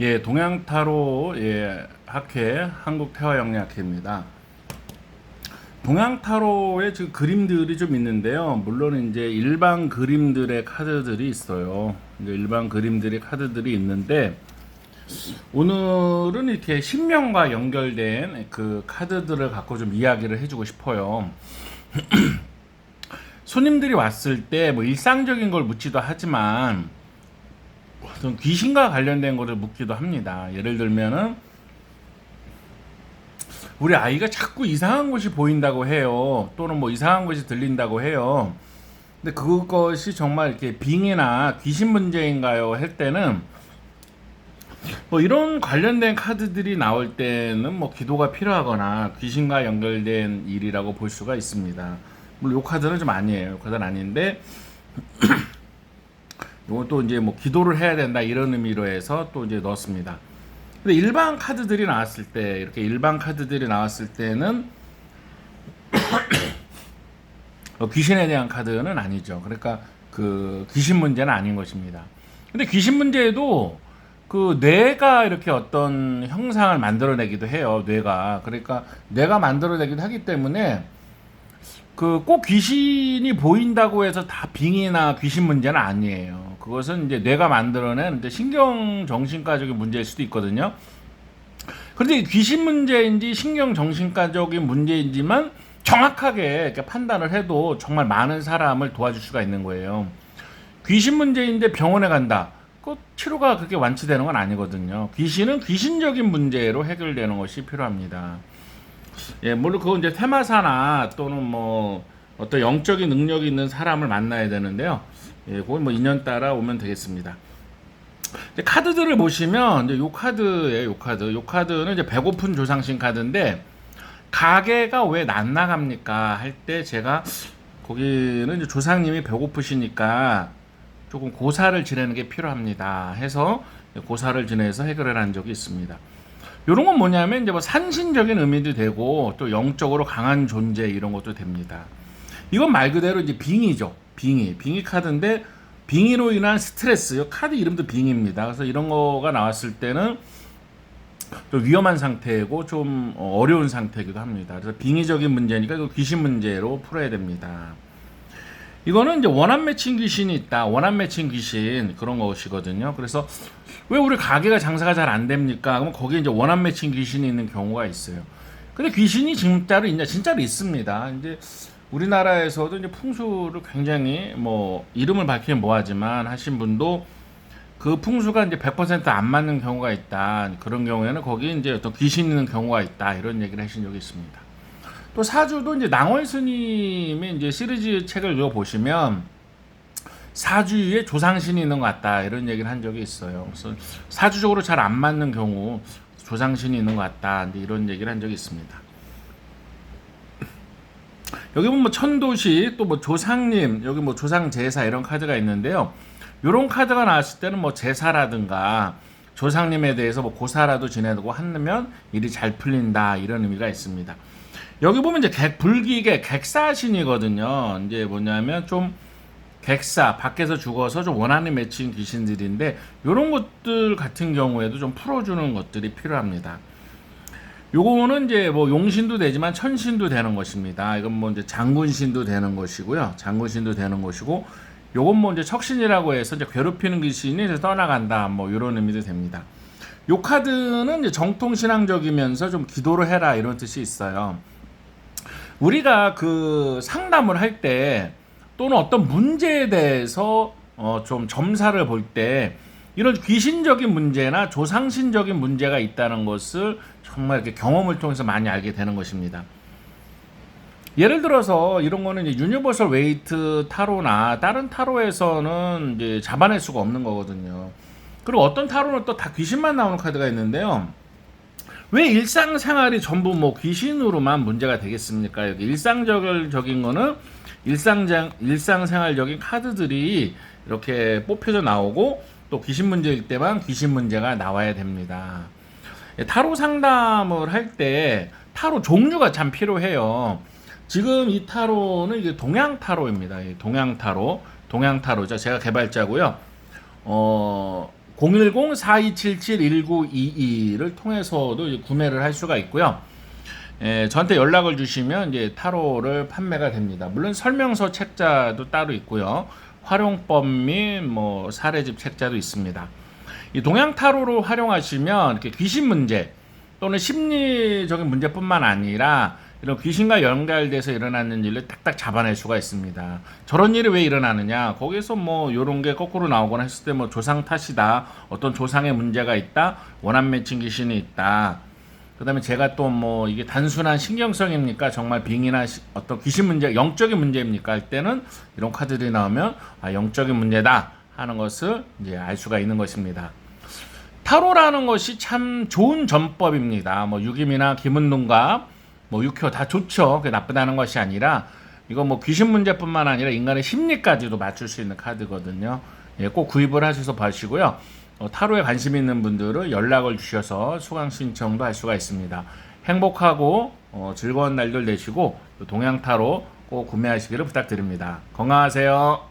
예, 동양타로 예, 학회 한국 태화 영리학회입니다. 동양타로의 지금 그림들이 좀 있는데요. 물론 이제 일반 그림들의 카드들이 있어요. 이제 일반 그림들의 카드들이 있는데 오늘은 이렇게 신명과 연결된 그 카드들을 갖고 좀 이야기를 해주고 싶어요. 손님들이 왔을 때 뭐 일상적인 걸 묻지도 하지만 어떤 귀신과 관련된 것을 묻기도 합니다. 예를 들면은 우리 아이가 자꾸 이상한 것이 보인다고 해요. 또는 뭐 이상한 것이 들린다고 해요. 근데 그것이 정말 이렇게 빙이나 귀신 문제인가요? 할 때는 뭐 이런 관련된 카드들이 나올 때는 뭐 기도가 필요하거나 귀신과 연결된 일이라고 볼 수가 있습니다. 물론 요 카드는 좀 아니에요. 요 카드는 아닌데 요건 또 이제 뭐 기도를 해야 된다 이런 의미로 해서 또 이제 넣었습니다. 근데 일반 카드들이 나왔을 때 이렇게 일반 카드들이 나왔을 때는 어, 귀신에 대한 카드는 아니죠. 그러니까 그 귀신 문제는 아닌 것입니다. 근데 귀신 문제에도 그 뇌가 이렇게 어떤 형상을 만들어내기도 해요. 뇌가 그러니까 뇌가 만들어내기도 하기 때문에 그 꼭 귀신이 보인다고 해서 다 빙이나 귀신 문제는 아니에요. 그것은 이제 뇌가 만들어낸 이제 신경 정신과적인 문제일 수도 있거든요. 그런데 귀신 문제인지 신경 정신과적인 문제인지만 정확하게 이렇게 판단을 해도 정말 많은 사람을 도와줄 수가 있는 거예요. 귀신 문제인데 병원에 간다. 그 치료가 그렇게 완치되는 건 아니거든요. 귀신은 귀신적인 문제로 해결되는 것이 필요합니다. 예, 물론 그건 이제 테마사나 또는 뭐 어떤 영적인 능력이 있는 사람을 만나야 되는데요. 예, 그건 뭐 인연 따라 오면 되겠습니다. 이제 카드들을 보시면 이제 요 카드예요, 요 카드. 요 카드는 이제 배고픈 조상신 카드인데 가게가 왜안 나갑니까? 할 때 제가 거기는 이제 조상님이 배고프시니까 조금 고사를 지내는 게 필요합니다. 해서 고사를 지내서 해결을 한 적이 있습니다. 이런 건 뭐냐면 이제 뭐 산신적인 의미도 되고 또 영적으로 강한 존재 이런 것도 됩니다. 이건 말 그대로 이제 빙이죠. 빙이. 빙이 카드인데 빙의로 인한 스트레스. 이 카드 이름도 빙입니다. 그래서 이런 거가 나왔을 때는 좀 위험한 상태고 좀 어려운 상태이기도 합니다. 그래서 빙의적인 문제니까 이거 귀신 문제로 풀어야 됩니다. 이거는 이제 원한 매칭 귀신이 있다. 원한 매칭 귀신 그런 것이거든요. 그래서 왜 우리 가게가 장사가 잘 안 됩니까? 그럼 거기에 이제 원한 매칭 귀신이 있는 경우가 있어요. 근데 귀신이 진짜로 있냐? 진짜로 있습니다. 이제 우리나라에서도 이제 풍수를 굉장히 뭐 이름을 밝히면 뭐하지만 하신 분도 그 풍수가 이제 100%안 맞는 경우가 있다. 그런 경우에는 거기 이제 어떤 귀신 있는 경우가 있다. 이런 얘기를 하신 적이 있습니다. 또 사주도 이제 낭월 스님의 이제 시리즈 책을 읽어 보시면 사주에 조상신이 있는 것 같다 이런 얘기를 한 적이 있어요. 그래서 사주적으로 잘 안 맞는 경우 조상신이 있는 것 같다 이런 얘기를 한 적이 있습니다. 여기 보면 뭐 천도시 또 뭐 조상님 여기 뭐 조상 제사 이런 카드가 있는데요. 이런 카드가 나왔을 때는 뭐 제사라든가 조상님에 대해서 뭐 고사라도 지내고 하면 일이 잘 풀린다 이런 의미가 있습니다. 여기 보면 이제 객, 불기계 객사신이거든요. 이제 뭐냐면 좀 객사 밖에서 죽어서 좀 원한이 맺힌 귀신들인데 이런 것들 같은 경우에도 좀 풀어주는 것들이 필요합니다. 요거는 이제 뭐 용신도 되지만 천신도 되는 것입니다. 이건 뭐 이제 장군신도 되는 것이고요. 장군신도 되는 것이고 요건 뭐 이제 척신이라고 해서 이제 괴롭히는 귀신이 이제 떠나간다 뭐 이런 의미도 됩니다. 요 카드는 이제 정통 신앙적이면서 좀 기도를 해라 이런 뜻이 있어요. 우리가 그 상담을 할 때 또는 어떤 문제에 대해서 어 좀 점사를 볼 때 이런 귀신적인 문제나 조상신적인 문제가 있다는 것을 정말 이렇게 경험을 통해서 많이 알게 되는 것입니다. 예를 들어서 이런 거는 이제 유니버설 웨이트 타로나 다른 타로에서는 이제 잡아낼 수가 없는 거거든요. 그리고 어떤 타로는 또 다 귀신만 나오는 카드가 있는데요. 왜 일상생활이 전부 뭐 귀신으로만 문제가 되겠습니까? 여기 일상적인 거는 일상장 일상생활적인 카드들이 이렇게 뽑혀져 나오고 또 귀신 문제일 때만 귀신 문제가 나와야 됩니다. 예, 타로 상담을 할 때 타로 종류가 참 필요해요. 지금 이 타로는 이게 동양 타로입니다. 동양 타로, 동양 타로죠. 제가 개발자고요. 어, 010-4277-1922를 통해서도 구매를 할 수가 있고요. 예, 저한테 연락을 주시면 이제 타로를 판매가 됩니다. 물론 설명서 책자도 따로 있고요. 활용법 및 뭐 사례집 책자도 있습니다. 이 동양 타로로 활용하시면 이렇게 귀신 문제 또는 심리적인 문제뿐만 아니라 이런 귀신과 연결돼서 일어나는 일을 딱딱 잡아낼 수가 있습니다. 저런 일이 왜 일어나느냐? 거기서 뭐 요런 게 거꾸로 나오거나 했을 때 뭐 조상 탓이다. 어떤 조상의 문제가 있다. 원한 맺힌 귀신이 있다. 그다음에 제가 또 뭐 이게 단순한 신경성입니까? 정말 빙이나 시- 어떤 귀신 문제, 영적인 문제입니까? 할 때는 이런 카드들이 나오면 아, 영적인 문제다 하는 것을 이제 알 수가 있는 것입니다. 타로라는 것이 참 좋은 전법입니다. 뭐 유김이나 김은동과 뭐 육효 다 좋죠. 그게 나쁘다는 것이 아니라 이거 뭐 귀신 문제뿐만 아니라 인간의 심리까지도 맞출 수 있는 카드거든요. 예, 꼭 구입을 하셔서 보시고요. 어, 타로에 관심 있는 분들은 연락을 주셔서 수강 신청도 할 수가 있습니다. 행복하고 어, 즐거운 날들 되시고 또 동양 타로 꼭 구매하시기를 부탁드립니다. 건강하세요.